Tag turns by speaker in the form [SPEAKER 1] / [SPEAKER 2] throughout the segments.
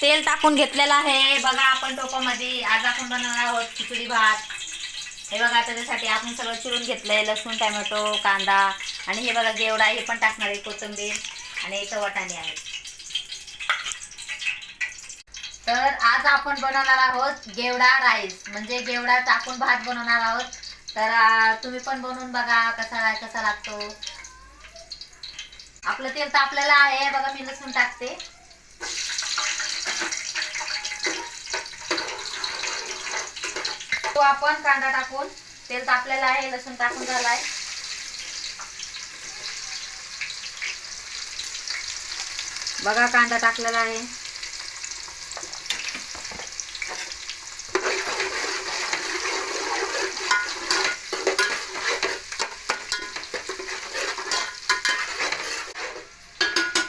[SPEAKER 1] तेल टाकून घेतलेलं आहे. बघा आपण टोपामध्ये आज आपण बनवणार आहोत खिचडी भात. हे बघा त्याच्यासाठी आपण सगळं चिरून घेतलंय लसूण टोमॅटो कांदा आणि हे बघा गेवडा हे पण टाकणार आहे कोथिंबीर आणि इथं वाटाणे आहे तर आज आपण बनवणार आहोत गेवडा राईस. म्हणजे गेवडा टाकून भात बनवणार आहोत. तर तुम्ही पण बनवून बघा कसा कसा लागतो. आपलं तेल तापलेलं आहे. बघा मी लसूण टाकते. टाकू आपण कांदा टाकून. तेल तापलेलं आहे लसूण टाकून झालाय बघा कांदा टाकलेला आहे.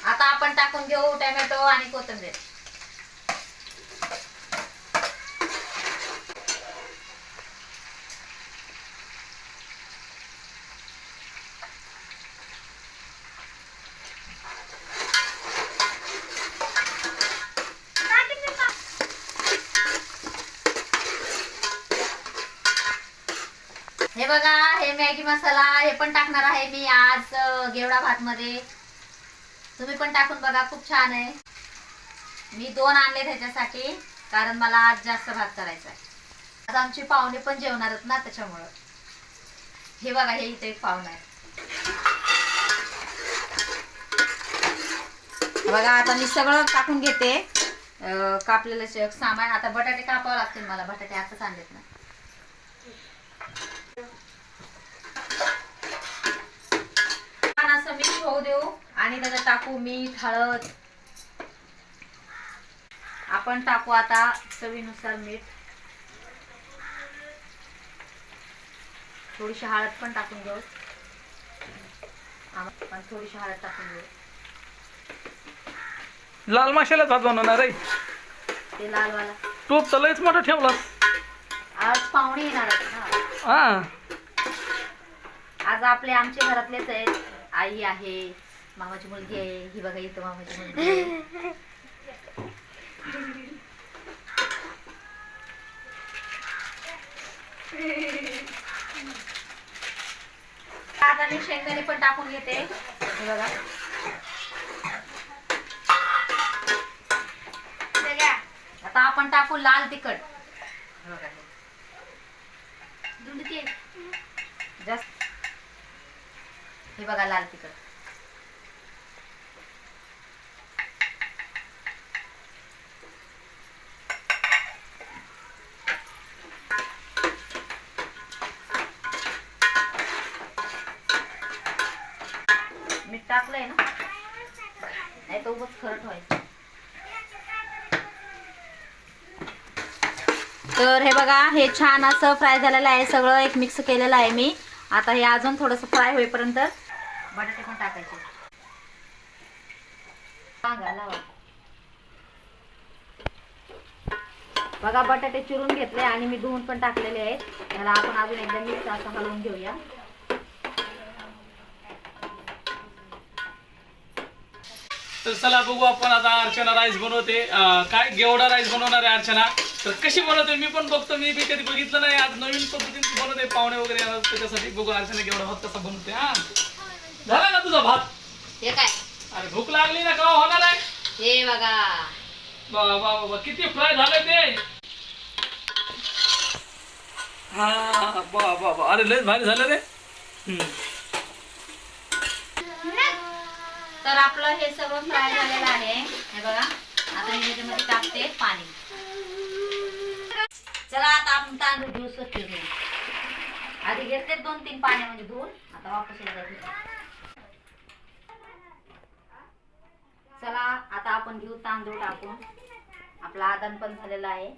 [SPEAKER 1] आता आपण टाकून घेऊ टोमॅटो आणि कोथिंबीर. हे बघा हे मॅगी मसाला हे पण टाकणार आहे मी आज गेवडा भात मध्ये तुम्ही पण टाकून बघा खूप छान आहे. मी दोन आणले त्याच्यासाठी कारण मला आज जास्त भात करायचा आहे. आज आमची पाहुणे पण जेवणार आहेत ना त्याच्यामुळं. हे बघा हे इथे एक पाहुणा आहे. बघा आता मी सगळं टाकून घेते. कापलेलं सामान आता बटाटे कापावं लागतील मला बटाटे आताच आणलेत ना. असं मिक्स होऊ देऊ आणि त्याच्यात टाकू मीठ हळद. आपण टाकू आता चवीनुसार मीठ. थोडीशी हळद पण टाकून घेऊ. आपण थोडीशी हळद टाकून घेऊ.
[SPEAKER 2] लाल माशाला भात बनवणार आहे.
[SPEAKER 1] ते लालवाला.
[SPEAKER 2] टोप तर लयच मोठा ठेवलास.
[SPEAKER 1] आज पाहुणे येणार आहेत ना.
[SPEAKER 2] हा.
[SPEAKER 1] आज आपले आमच्या घरातलेच आहेत. आई आहे मामाची मुलगी आहे ही बघा इथं मामाची मुलगी आहे. आता मी शेंगदाणे पण टाकून घेते. हे बघा. आता आपण टाकू लाल तिखट. बघा. जास्त हे बघा लाल तिखट. मीठ टाकलंय ना? नाही तो उगाच खरट व्हायचं तर हे बघा हे छान असं फ्राय झालेलं आहे. सगळं एक मिक्स केलेलं आहे मी. आता हे अजून थोडंसं फ्राय होईपर्यंत बटाटे पण टाकायचे. सांगा, लावा. बघा बटाटे चिरून घेतले आणि मी धुवून पण टाकलेले आहेत. त्याला आपण अजून एकदा मिक्स असं हलवून घेऊया.
[SPEAKER 2] तर चला बघू आपण आता अर्चना राईस बनवते. काय गेवडा राईस बनवणार आहे अर्चना? तर कशी बनवते मी पण बघतो. मी बी कधी बघितलं नाही. आज नवीन पद्धतीने बनवते. पाहुणे वगैरे त्याच्यासाठी. बघू अर्चना गेवडा होत कसा बनवते हा. झाला का तुझा भात?
[SPEAKER 1] हे काय?
[SPEAKER 2] अरे भूक लागली ना केव्हा होणार आहे
[SPEAKER 1] हे बघा.
[SPEAKER 2] बाबा बाबा किती फ्राय झालं ते? हा बा बाबा. अरे लयच भारी झालं रे. हम्म.
[SPEAKER 1] तर आपलं हे सगळं फ्राय झालेलं आहे. हे बघा. आता मी त्याच्यामध्ये टाकते पाणी. चला आता आपण तांदूळ घेऊ स्वच्छ आधी घेतले दोन तीन पाण्यामध्ये धुवून. आता वापस एकदा घेऊ चला आता आपण घेऊ तांदूळ टाकून. आपला आदान पण झालेला आहे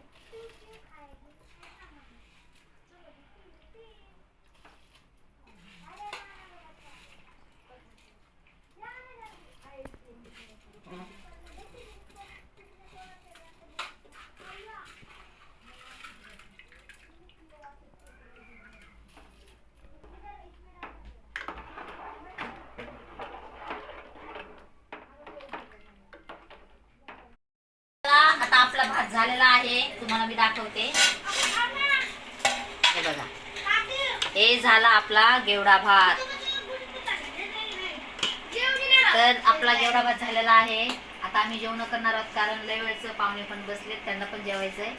[SPEAKER 1] आता झालेला आहे तुम्हाला मी दाखवते. हे बघा. हे झाला आपला गेवडा भात. तर आपला गेवडा भात झालेला आहे. आता आम्ही जेवण करणार आहोत कारण लय वेळचं पाहुणे पण बसलेत त्यांना पण जेवायचंय.